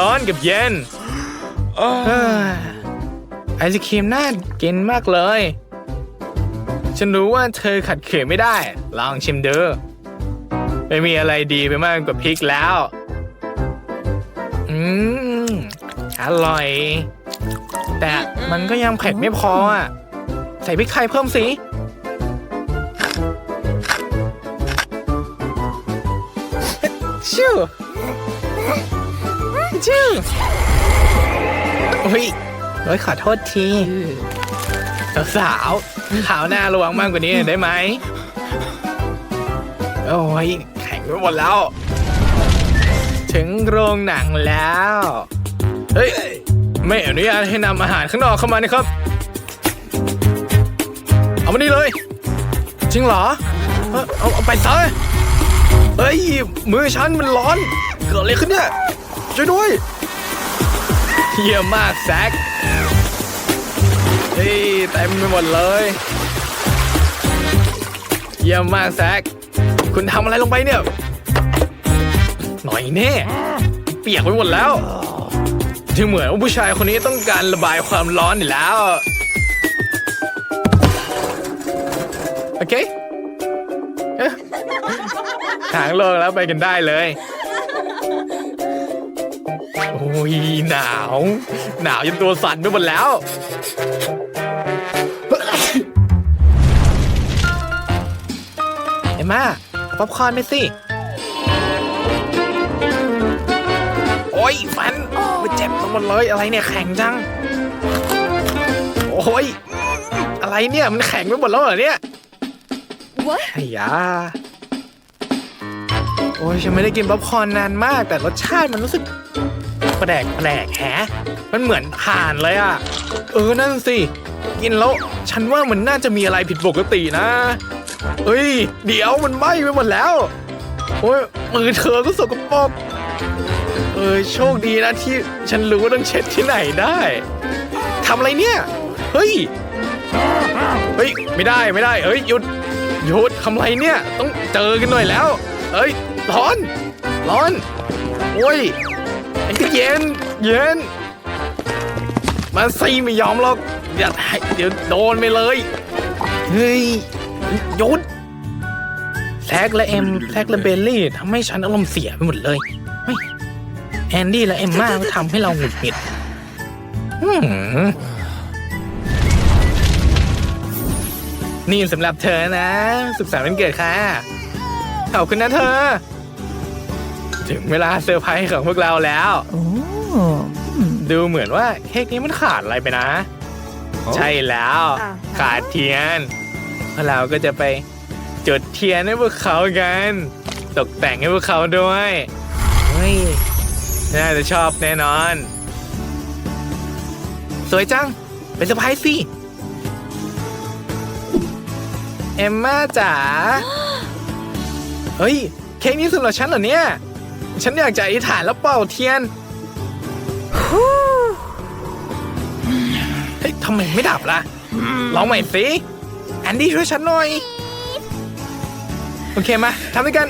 ร้อนกับเย็นเอ้ยไอศครีมน่ากินมากเลย ฉันรู้ว่าเธอขัดขืนไม่ได้ ลองชิมดูไม่มีอะไรดีไปมากกว่าพริกแล้ว อืม อร่อย แต่มันก็ยังเผ็ดไม่พออะ ใส่พริกไทยเพิ่มสิ ชิวอุ้ยโอ้ยขอโทษทีสาวๆขาวหน้าระวังมากกว่านี้หน่อยได้ไหมโอ้ยแข็งไปหมดแล้ว ถึงโรงหนังแล้ว เฮ้ย ไม่อนุญาตให้นำอาหารข้างนอกเข้ามานะครับ เอามานี่เลย จริงเหรอ เอาเอาเอาไปซะเฮ้ย มือฉันมันร้อน เกิดอะไรขึ้นเนี่ย ช่วยด้วย เยี่ยมมากแซกเฮ้เต็มไปหมดเลย เยี่ยมมากแซกคุณทำอะไรลงไปเนี่ย หน่อยแน่เปียกไปหมดแล้วถึงเหมือนว่าผู้ชายคนนี้ต้องการระบายความร้อนอยู่แล้ว โอเคเอ๊ะทางโลกแล้วไปกันได้เลย อ้ยหนาว หนาวจนตัวสั่นไปหมดแล้ว เอ็มมาเอาป๊อปคอร์นไปสิ โอ้ยฟันมันเจ็บไปหมดเลยอะไรเนี่ยแข็งจัง โอ้ย อะไรเนี่ยมันแข็งไปหมดแล้วเหรอเนี่ย What? ไอ้ยา โอ้ยฉันไม่ได้กินป๊อปคอร์นนานมาก แต่รสชาติมันรู้สึก แปลกแปลกแฮะมันเหมือนผ่านเลยอะเออนั่นสิ กินแล้วฉันว่ามันน่าจะมีอะไรผิดปกตินะ เอ้ย เดี๋ยวมันไหม้ไปหมดแล้ว โอ้ยมือเธอก็สกปรกเออโชคดีนะที่ฉันรู้ว่าต้องเช็ดที่ไหนได้ทำอะไรเนี่ย เฮ้ย เฮ้ย ไม่ได้ไม่ได้เอ้ยหยุดหยุดทำไรเนี่ย ต้องเจอกันหน่อยแล้ว เอ้ย ร้อน ร้อน โอ้ย ไอ้ก็เย็น เย็น มาซีไม่ยอมหรอกอย่าให้เดี๋ยวโดนไปเลย เฮ้ยหยุดแซกและเอ็มแซกและเบลลี่ทำให้ฉันอารมณ์เสียไปหมดเลยเฮ้ยแอนดี้และเอ็มมาก็ทำให้เราหงุดหงิดนี่สำหรับเธอนะ สุขสันต์วันเกิดค่ะ ขอบคุณนะเธอ ถึงเวลาเซอร์ไพรส์ของพวกเราแล้ว Oh. ดูเหมือนว่าเค้กนี้มันขาดอะไรไปนะ ใช่แล้ว อ่าขาดเทียนพวกเราก็จะไปจุดเทียนให้พวกเขากัน ตกแต่งให้พวกเขาด้วยเฮ้ยน่าจะชอบแน่นอน สวยจัง เป็นเซอร์ไพรส์สิเอมม่าจ๋า เฮ้ย เค้กนี้สำหรับฉันเหรอเนี่ย ฉันอยากจะอธิษฐานแล้วเป่าเทียนเฮ้ยทำไมไม่ดับล่ะ ลองใหม่สิแอนดี้ช่วยฉันหน่อย โอเคมาทำด้วยกัน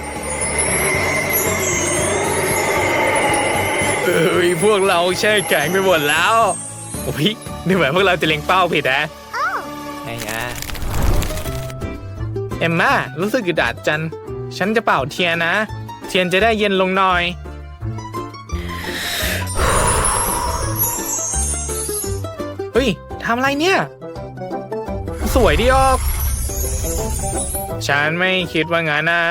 เอ้ยพวกเราแช่แข็งไปหมดแล้ว โอ้ยดูเหมือนพวกเราจะเล็งเป้าผิดนะไอ้ยะเอ็มมารู้สึกอึดอัดจัน ฉันจะเป่าเทียนนะ เทียนจะได้เย็นลงหน่อย เฮ้ยทำอะไรเนี่ย สวยดีออก ฉันไม่คิดว่างั้นนะ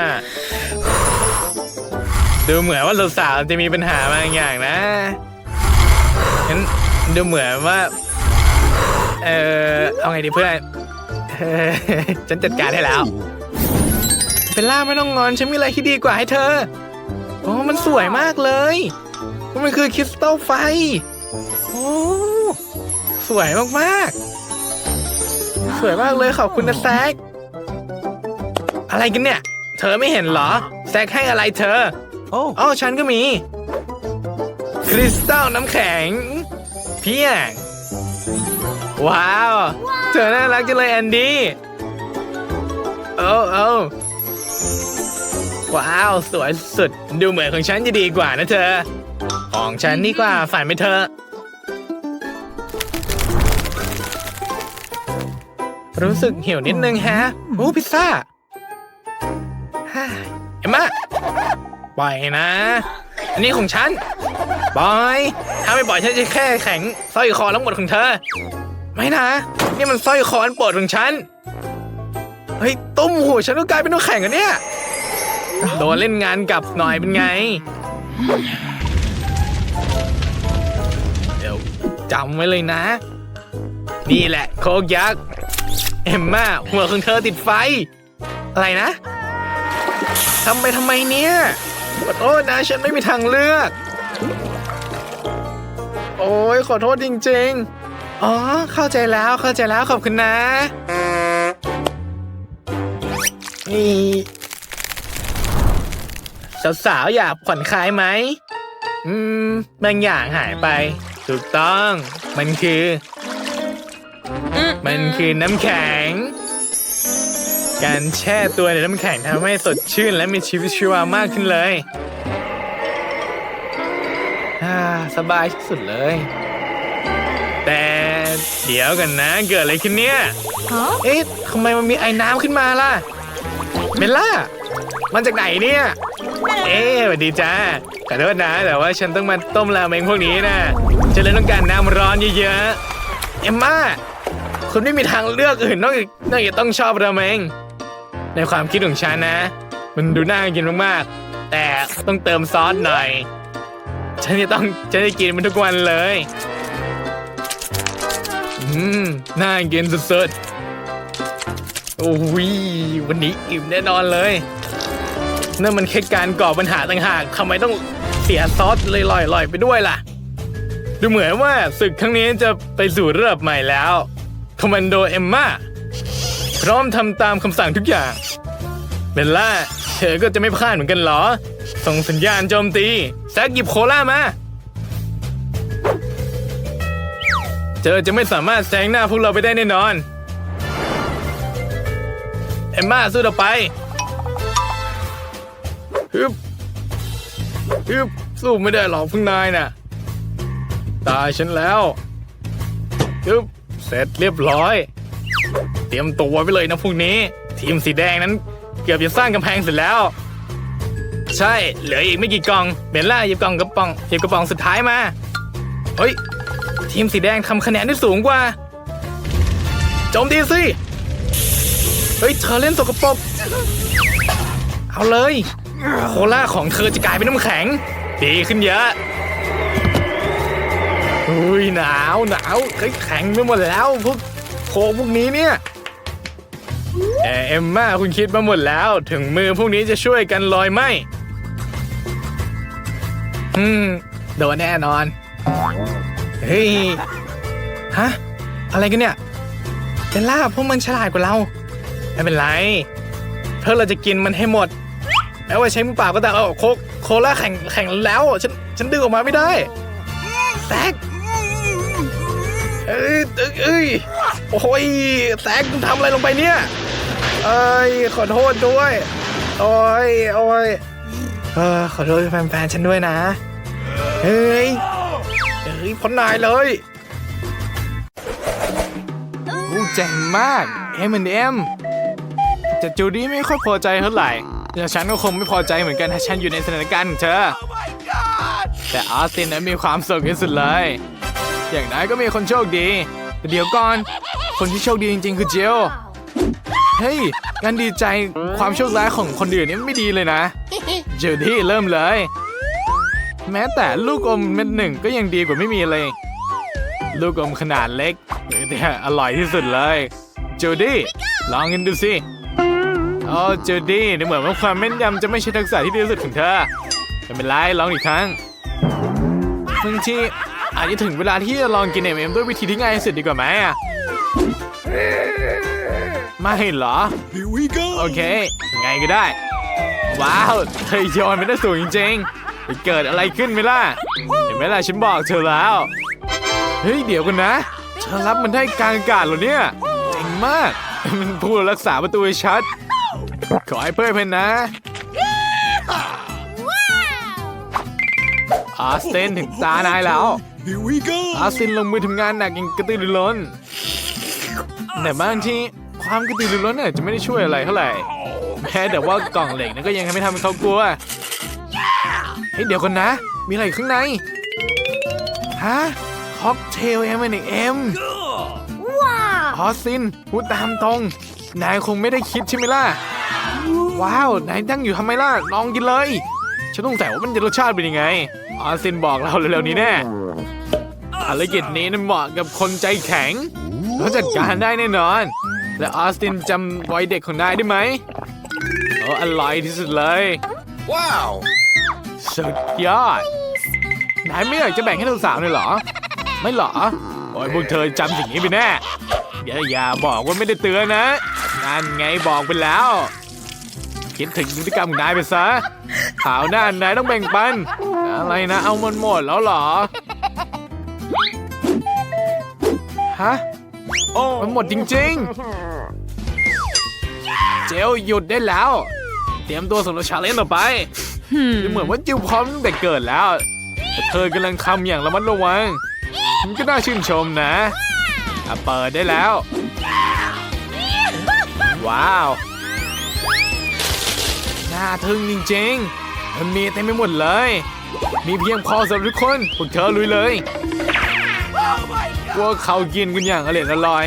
ดูเหมือนว่าสาวๆจะมีปัญหาบางอย่างนะฉันดูเหมือนว่า เออเอาไงดีเพื่อน ฉันจัดการให้แล้ว เบลล่าไม่ต้องงอนฉันมีอะไรที่ดีกว่าให้เธอโอ้มันสวยมากเลยมันคือคริสตัลไฟโอ้สวยมากๆ สวยมากเลยขอบคุณนะแซกอะไรกันเนี่ย เธอไม่เห็นเหรอ แซกให้อะไรเธอ โอ้อ๋อฉันก็มี คริสตัลน้ำแข็ง เพียง ว้าว เธอน่ารักจังเลยแอนดี้โอ้โอ้ ว้าว สวยสุด ดูเหมือนของฉันจะดีกว่านะเธอ ของฉันดีกว่าฝันไปเถอรู้สึกหิวนิดนึงแฮะโอ้พิซซ่าเอ็มมาปล่อยนะ อันนี้ของฉันปล่อย ถ้าไม่ปล่อยฉันจะแค่แข็งสร้อยคอทั้งหมดของเธอ ไม่นะ นี่มันสร้อยคออันโปรดของฉัน เฮ้ย ต้มหูฉันก็กลายเป็นน้ำแข็งอะเนี่ย โดนเล่นงานกลับหน่อยเป็นไง เดี๋ยวจำไว้เลยนะ นี่แหละโคกยักษ์ เอ็มม่าหัวของเธอติดไฟ อะไรนะทำไปทำไมเนี่ยขอโทษนะฉันไม่มีทางเลือก โอ้ยขอโทษจริง ๆ อ๋อ เข้าใจแล้วเข้าใจแล้วขอบคุณนะ นี่ สาวๆอยากผ่อนคลายไหม อืม บางอย่างหายไป ถูกต้อง มันคือ มันคือน้ำแข็ง การแช่ตัวในน้ำแข็งทำให้สดชื่นและมีชีวิตชีวามากขึ้นเลยอ่าสบายที่สุดเลย แต่เดี๋ยวกันนะ เกิดอะไรขึ้นเนี่ย Huh? เอ๊ะทำไมมันมีไอ้น้ำขึ้นมาล่ะเบลล่า มันจากไหนเนี่ย เอ๊ะสวัสดีจ้าขอโทษนะ แต่ว่าฉันต้องมาต้มราเมงพวกนี้นะฉันเลยต้องการน้ำร้อนเยอะๆ เอ็มม่า คุณไม่มีทางเลือกอื่นนอกจากนอกจากต้องชอบราเมง ในความคิดของฉันนะ มันดูน่ากินมากๆ แต่ต้องเติมซอสหน่อย ฉันจะต้องฉันจะกินมันทุกวันเลย อืม น่ากินสุดๆโอ้ยวันนี้อิ่มแน่นอนเลย นั่นมันแค่การก่อปัญหาต่างหากทำไมต้องเสียซอสเลยลอยๆไปด้วยล่ะ ดูเหมือนว่าศึกครั้งนี้จะไปสู่ระดับใหม่แล้วคอมมานโดเอมมาพร้อมทำตามคำสั่งทุกอย่างเบลล่า เธอก็จะไม่พลาดเหมือนกันเหรอ ส่งสัญญาณโจมตีแซกหยิบโคล่ามาเธอจะไม่สามารถแซงหน้าพวกเราไปได้แน่นอน เอมมาสู้ต่อไป ฮึบฮึบสู้ไม่ได้หรอกพวกนายน่ะ ตายฉันแล้วฮึบเสร็จเรียบร้อย เตรียมตัวไว้เลยนะพวกนี้ ทีมสีแดงนั้น เกือบจะสร้างกำแพงเสร็จแล้ว ใช่เหลืออีกไม่กี่กล่องเบลล่าหยิบกล่องกระป๋องหยิบกระป๋องสุดท้ายมาเฮ้ย ทีมสีแดงทำคะแนนได้สูงกว่าโจมตีสิเฮ้ยเธอเล่นสกปรกเอาเลย โคล่าของเธอจะกลายเป็นน้ำแข็ง ดีขึ้นเยอะอุ้ยหนาวหนาวแข็งไปหมดแล้วพวกโคกพวกนี้เนี่ยแต่เอมม่าคุณคิดมาหมดแล้ว ถึงมือพวกนี้จะช่วยกันลอยไหมอืมโดนแน่นอน เฮ้ย ฮะ อะไรกันเนี่ยเบลล่าพวกมันฉลาดกว่าเรา ไม่เป็นไร เพื่อเราจะกินมันให้หมด แม้ว่าใช้มือเปล่าก็ตามเอาโคกโคล่าแข่งแข่งแล้ว ฉันฉันดึงออกมาไม่ได้แซกเอ้ยเอ้ยโอ้ยแซกมึงทำอะไรลงไปเนี่ยเอ้ยขอโทษด้วยโอ้ยโอ้ยเออขอโทษแฟนๆฉันด้วยนะเฮ้ยเฮ้ยพ้นนายเลยโอ้เจ๋งมากเอ็มเอ็มแต่จูดี้ไม่ค่อยพอใจเท่าไหร่ แต่ฉันก็คงไม่พอใจเหมือนกันถ้าฉันอยู่ในสถานการณ์ของเธอ แต่ออสตินนั้นมีความสุขที่สุดเลย อย่างน้อยก็มีคนโชคดี แต่เดี๋ยวก่อน คนที่โชคดีจริง ๆ คือเจลเฮ้ยการดีใจความโชคร้ายของคนอื่นนี่ไม่ดีเลยนะ เจูดี้เริ่มเลย แม้แต่ลูกอมเม็ดหนึ่งก็ยังดีกว่าไม่มีเลย ลูกอมขนาดเล็กแต่อร่อยที่สุดเลยจูดี้ลองกินดูสิ โอ้จูดี้ดูเหมือนว่าความแม่นยำจะไม่ใช่ทักษะที่ดีที่สุดของเธอไม่เป็นไรลองอีกครั้งบางทีอาจจะถึงเวลาที่จะลองกินเอ็มเอ็มด้วยวิธีที่ง่ายที่สุดดีกว่าไหมอะไม่เหรอ Here we go. โอเค ไงก็ได้ ว้าวเธอโยนไปได้สูงจริงๆจะเกิดอะไรขึ้นไหมล่ะ เห็นไหมล่ะฉันบอกเธอแล้ว เฮ้ย เดี๋ยวกันนะเธอรับมันได้กลางอากาศเหรอเนี่ยเจ๋งมาก มันพูดรักษาประตูให้ชัด ขอให้เพื่อนเพนนะออสตินถึงตานายแล้ว Here we go. อาร์ซินลงมือทำงานหนักอย่างกระตือรือร้น แต่บางทีความกระตือรือร้นเนี่ยจะไม่ได้ช่วยอะไรเท่าไหร่ แม้แต่ว่ากล่องเหล็กนั้นก็ยังไม่ทำให้เขากลัว เฮ้ยเดี๋ยวก่อนนะ มีอะไรอยู่ข้างใน ฮะ ค็อกเทลเอ็มเอ็มออสซินพูดตามตรง นายคงไม่ได้คิดใช่ไหมล่ะ ว้าว นายตั้งอยู่ทำไมล่ะลองกินเลย ฉันต้องแต่ว่ามันจะรสชาติเป็นยังไงออสซินบอกเราเร็วๆนี้แน่ภารกิจนี้นั้นเหมาะกับคนใจแข็งเขาจัดการได้แน่นอน และออสตินจำวัยเด็กของนายได้ไหมโอ้อร่อยที่สุดเลย Wow. สุดยอด นายไม่อยากจะแบ่งให้สาวๆเลยเหรอ ไม่เหรอ โอ้ยพวกเธอจำสิ่งนี้ไปแน่อย่าอย่าบอกว่าไม่ได้เตือนนะนั่นไงบอกไปแล้ว คิดถึงพฤติกรรมของนายไปซะข่าวหน้านายต้องแบ่งปัน อะไรนะ เอามันหมดแล้วเหรอ ฮะ มันหมดจริงๆ เจลหยุดได้แล้ว เตรียมตัวสำหรับชาเลนจ์ต่อไปดูเหมือนว่าจิวพร้อมตั้งแต่เกิดแล้ว แต่เธอกำลังทำอย่างระมัดระวัง มันก็น่าชื่นชมนะอะเปิดได้แล้ว ว้าวน่าทึ่งจริงๆมันมีเต็มไปหมดเลย มีเพียงพอสำหรับทุกคนพวกเธอลุยเลยพวกเขากินกันอย่างอร่อยอร่อย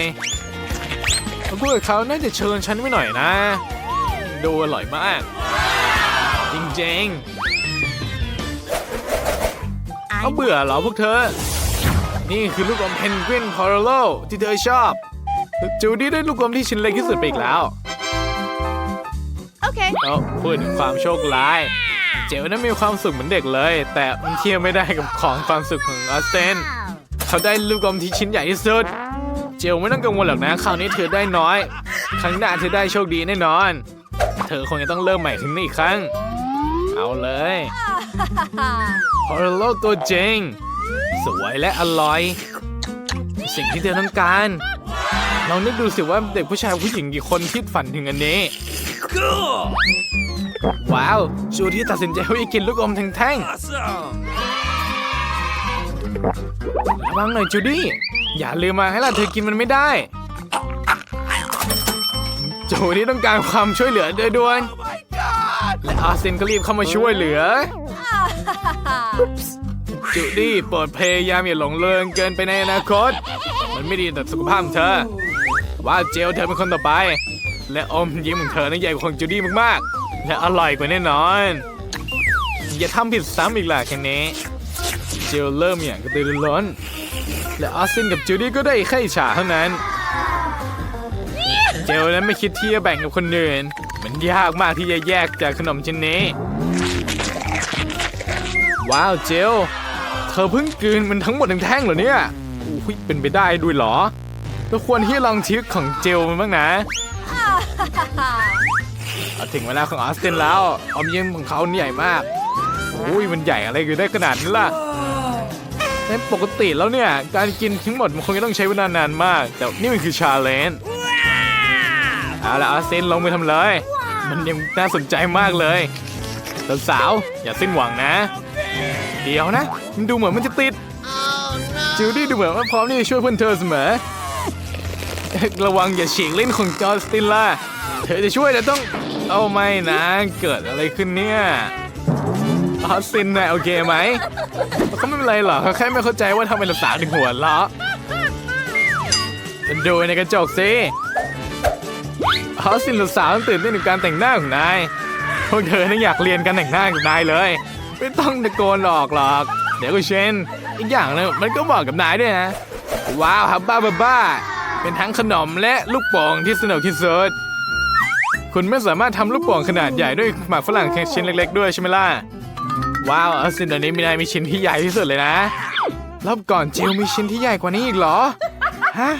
พวกเขาน่าจะเชิญฉันไว้หน่อยนะ ดูอร่อยมาก จริงๆเขาเบื่อเหรอพวกเธอ นี่คือลูกอมเพนกวินพอร์โลที่เธอชอบจูดี้ได้ลูกอมที่ชิ้นเล็กที่สุดไปอีกแล้ว Okay. เอ้าพูดถึงความโชคร้าย เจลนั้นมีความสุขเหมือนเด็กเลย แต่มันเทียบไม่ได้กับของความสุขของออสเตนเขาได้ลูกอมที่ชิ้นใหญ่ที่สุด เจลไม่ต้องกังวลหรอกนะ คราวนี้เธอได้น้อย ครั้งหน้าเธอได้โชคดีแน่นอน เธอคงจะต้องเริ่มใหม่ถึงนี่อีกครั้ง เอาเลยพอลโลตัวจริง สวยและอร่อย สิ่งที่เธอต้องการ ลองนึกดูสิว่าเด็กผู้ชายผู้หญิงกี่คนที่ฝันถึงอันนี้ ว้าวจูที่ตัดสินใจว่าจะกินลูกอมแท่ง Awesome. ๆระวังหน่อยจูดี้ อย่าลืมมาให้ล่ะเธอกินมันไม่ได้ จูดี้ต้องการความช่วยเหลือโดยด่วนและอาร์เซนก็รีบเข้ามาช่วยเหลือ จูดี้โปรดพยายามอย่าหลงเริงเกินไปในอนาคต มันไม่ดีต่อสุขภาพของเธอ ว่าเจลเธอเป็นคนต่อไป และอมยิ้มของเธอนั้นใหญ่กว่าของจูดี้มากๆ และอร่อยกว่าแน่นอน อย่าทำผิดซ้ำอีกล่ะแค่นี้ เจลเริ่มอย่างกระตือรือร้น และออสตินกับจูดี้ก็ได้แค่ฉาเท่านั้น เจลนั้นไม่คิดที่จะแบ่งกับคนอื่น มันยากมากที่จะแยกจากขนมชิ้นนี้ ว้าวเจล เธอเพิ่งกลืนมันทั้งหมดทั้งแท่งเหรอเนี่ยอุ้ยเป็นไปได้ด้วยเหรอเราควรที่จะลองทริคของเจลมันบ้างนะ ถึงเวลาของออสตินแล้วอมยิ้มของเขาใหญ่มากอุ้ยมันใหญ่อะไรกันได้ขนาดนี้ล่ะในปกติแล้วเนี่ย การกินทั้งหมดมันคงจะต้องใช้เวลานานมาก แต่นี่มันคือชาเลนจ์เอาละออสตินลงมือทำเลย มันยังน่าสนใจมากเลยสาวๆอย่าสิ้นหวังนะ เดี๋ยวนะ มันดูเหมือนมันจะติด จิวดี้ดูเหมือนว่าพร้อมที่จะช่วยเพื่อนเธอเสมอ ระวังอย่าฉีกลิ้นของจอสตินล่ะ เธอจะช่วยแต่ต้อง เอาไม่นะ เกิดอะไรขึ้นเนี่ยออสตินนายโอเคไหมเขาไม่เป็นไรหรอกเขาแค่ไม่เข้าใจว่าทำไมสาวถึงหัวเราะดูในกระจกสิออสตินสาวตื่นเต้นกับการแต่งหน้าของนายพวกเธอน่อยากเรียนการแต่งหน้ากับนายเลย ไม่ต้องตะโกนหลอกหรอก เดี๋ยวก็เชนอีกอย่างนึงมันก็บอกกับนายด้วยนะ ว้าวฮับบ้าบ้าบ้า เป็นทั้งขนมและลูกโป่งที่สนุกที่สุด คุณไม่สามารถทำลูกโป่งขนาดใหญ่ด้วยหมากฝรั่งแค่ชิ้นเล็ก ๆ ด้วยใช่ไหมล่ะ ว้าวเอาสินตอนนี้มีนายมีชิ้นที่ใหญ่ที่สุดเลยนะ รอบก่อนจิวมีชิ้นที่ใหญ่กว่านี้อีกเหรอ ฮะ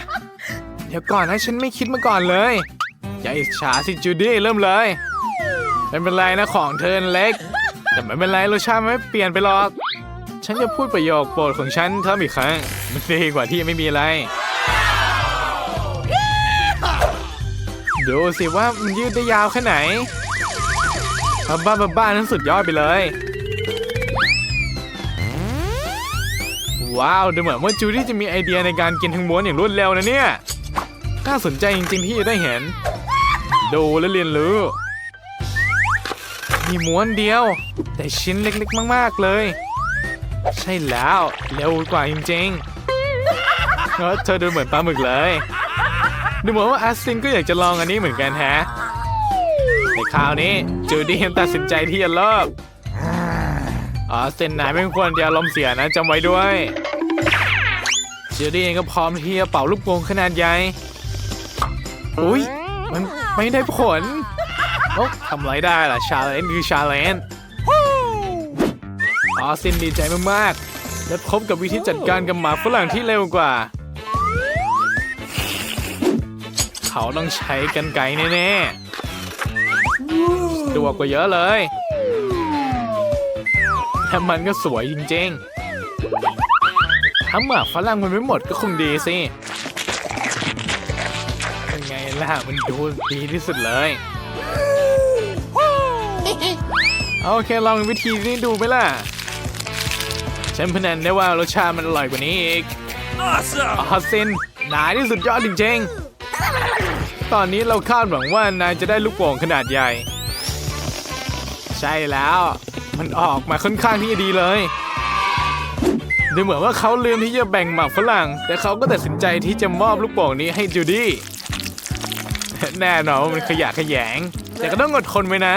เดี๋ยวก่อนนะฉันไม่คิดมาก่อนเลยอย่าอิจฉาสิจูดี้เริ่มเลยไม่เป็นไรนะของเธอเล็ก แต่ไม่เป็นไรรสชาติไม่เปลี่ยนไปหรอก ฉันจะพูดประโยคโปรดของฉันเท่าอีกครั้งมันดีกว่าที่ไม่มีอะไร ดูสิว่ามันยืดได้ยาวแค่ไหนบ้าบ้าบ้าบานั้นสุดยอดไปเลย ว้าวดูเหมือนว่าจูดี้จะมีไอเดียในการกินทั้งม้วนอย่างรวดเร็วนะเนี่ยน่าสนใจจริงๆที่จะได้เห็น ดูและเรียนรู้ มีม้วนเดียว แต่ชิ้นเล็กๆ มากๆเลย ใช่แล้วเร็วกว่าจริงๆเธอดูเหมือนปลาหมึกเลย ดูเหมือนว่าแอสซินก็อยากจะลองอันนี้เหมือนกันแฮะแต่คราวนี้จูดี้ตัดสินใจที่จะเลิกออสเซนนายไม่ควรจะอารมณ์เสียนะจำไว้ด้วยจูดี้เองก็พร้อมที่จะเป่าลูกโป่งขนาดใหญ่อุ้ยมันไม่ได้ผลโอ้ทำไรได้ล่ะชาเลนคือชาเลนออสซินดีใจมากๆและพบกับวิธีจัดการกับหมาฝรั่งที่เร็วกว่า เขาต้องใช้กันไกรแน่ๆสะดวกกว่าเยอะเลยแต่มันก็สวยจริงๆถ้าหมาฝรั่งมันไม่หมดก็คงดีสิเป็นไงล่ะมันดูดีที่สุดเลย โอเคลองวิธีนี้ดูไหมล่ะ ฉันพนันได้ว่ารสชาติมันอร่อยกว่านี้อีก Awesome! ออสซินนายที่สุดยอดจริงๆ ตอนนี้เราคาดหวังว่านายจะได้ลูกโป่งขนาดใหญ่ ใช่แล้ว มันออกมาค่อนข้างที่จะดีเลยดูเหมือนว่าเขาลืมที่จะแบ่งหมากฝรั่ง แต่เขาก็ตัดสินใจที่จะมอบลูกโป่งนี้ให้จูดี้แน่นอนว่ามันขยะแขยง แต่ก็ต้องอดทนไว้นะ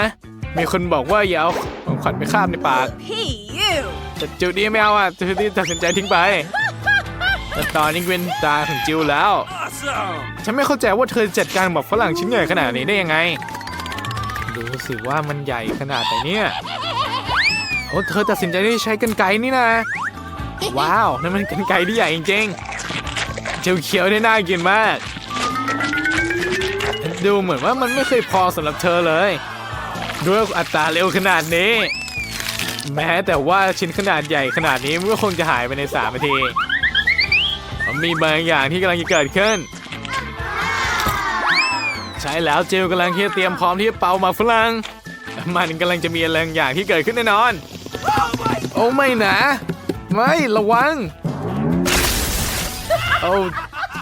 มีคนบอกว่าอย่าเอาของขวัญไปคาบในปาก Hey, you! แต่จูดี้ไม่เอาอะจูดี้ตัดสินใจทิ้งไป แต่ตอนนี้เป็นตาของจิวแล้ว Awesome! ฉันไม่เข้าใจว่าเธอจัดการหมอกฝรั่งชิ้นใหญ่ขนาดนี้ได้ยังไง ดูสิว่ามันใหญ่ขนาดไหนเนี่ยโอ้เธอตัดสินใจที่ใช้กันไกรนี่นะ ว้าวนั่นมันกันไกรที่ใหญ่จริงๆเจียวเขียวได้น่ากินมาก ดูเหมือนว่ามันไม่เคยพอสำหรับเธอเลย ด้วยอัตราเร็วขนาดนี้ แม้แต่ว่าชิ้นขนาดใหญ่ขนาดนี้มันก็คงจะหายไปในสามนาที มีบางอย่างที่กำลังจะเกิดขึ้น ใช่แล้วเจลกำลังที่เตรียมพร้อมที่จะเป่าหมากฝรั่งมันกำลังจะมีอะไรบางอย่างที่เกิดขึ้นแน่นอน โอ้ไม่นะ ไม่ระวัง โอ้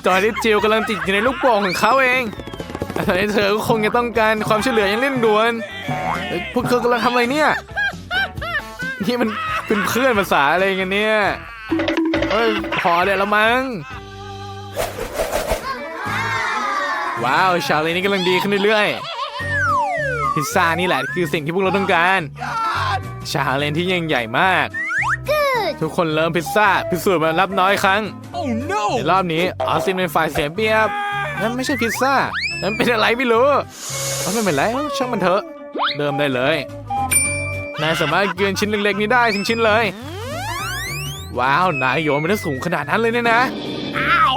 ตอนนี้เจลกำลังติดอยู่ในลูกโป่งของเขาเองตอนนี้เธอก็คงจะต้องการความช่วยเหลืออย่างเร่งด่วน พวกเธอกำลังทำอะไรเนี่ย นี่มันเป็นเพื่อนภาษาอะไรกันเนี่ย เอ้ยพอได้แล้วมั้ง ว้าว ชาลีนี่กำลังดีขึ้นเรื่อยๆ พิซซ่านี่แหละคือสิ่งที่พวกเราต้องการ ชาเลนที่ยิ่งใหญ่มาก ทุกคนเริ่มพิซซ่า พิสูจน์มารับน้อยครั้ง Oh ใน no! รอบนี้ออสซินเป็นฝ่ายเสียเปรียบ นั่นไม่ใช่พิซซ่า นั่นเป็นอะไรไม่รู้เอาไม่เป็นไรช่างมันเถอะ เริ่มได้เลย นายสามารถเกินชิ้นเล็กๆนี้ได้ทั้งชิ้นเลย ว้าว นายโยนมันได้สูงขนาดนั้นเลยเนี่ยนะ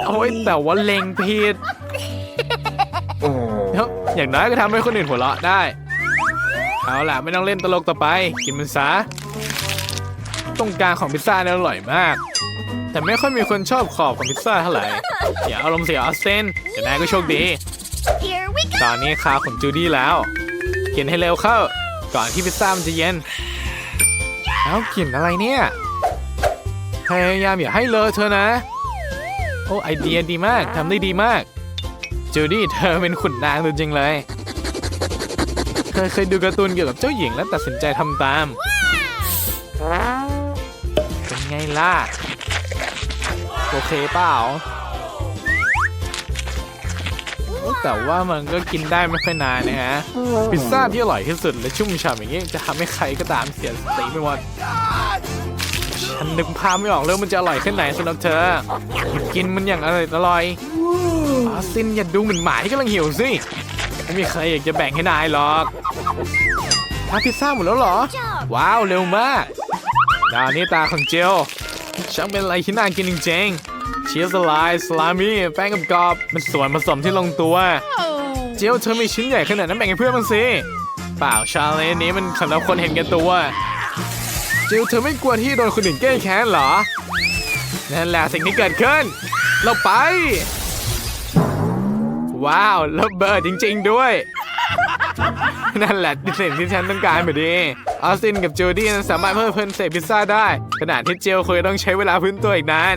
โอ้ยแต่ว่าเล็งผิดเอ้าอย่างน้อยก็ทำให้คนอื่นหัวเราะได้ เอาล่ะ ไม่ต้องเล่นตลกต่อไป กินมันซะตรงกลางของพิซซ่าเนี่ยอร่อยมาก แต่ไม่ค่อยมีคนชอบขอบของพิซซ่าเท่าไหร่อย่าเอาลมณ์เสียออสเซนแต่นายก็โชคดี Here we go! ตอนนี้คาของจูดี้แล้วกินให้เร็วเข้า ก่อนที่พิซซ่ามันจะเย็นเอ้ากลิ่นอะไรเนี่ย พยายามอย่าให้เลอะเธอนะ โอ้ไอเดียดีมากทำได้ดีมาก จูดี้เธอเป็นขุนนางตัวจริงเลย เธอเคยดูการ์ตูนเกี่ยวกับเจ้าหญิงและตัดสินใจทำตาม เป็นไงล่ะ โอเคเปล่าแต่ว่ามันก็กินได้ไม่ค่อยนานนะฮะ พิซซ่าที่อร่อยที่สุดและชุ่มฉ่ำอย่างนี้จะทำให้ใครก็ตามเสียสติไม่หมด ฉันนึกภาพไม่ออกเลยมันจะอร่อยแค่ไหนสำหรับเธอ กินมันอย่างอร่อยอร่อยออสซินอย่าดูเหมือนหมาที่กำลังหิวสิไม่มีใครอยากจะแบ่งให้นายหรอกทำพิซซ่าหมดแล้วเหรอ ว้าวเร็วมากดานี้ตาของเจลช่างเป็นอะไรที่น่ากินจริงๆเชีสไลด์สลามี่แป้งกับกรอบมันส่วนผสมที่ลงตัว เจลเธอมีชิ้นใหญ่ขนาดนั้นแบ่งให้เพื่อนบ้างสิเปล่าชาเลนนี้มันสำหรับคนเห็นแก่ตัว จลเธอไม่กลัวที่โดนคนอื่นแกล้งแค้นเหรอ นั่นแหละสิ่งที่เกิดขึ้น เราไป ว้าวระเบิดจริง ๆ ด้วย นั่นแหละสิ่งที่ฉันต้องการพอดีออสตินกับจูดี้สามารถเพิ่มเพลินเศษพิซซ่าได้ ขณะที่เจลเคยต้องใช้เวลาพื้นตัวอีกนาน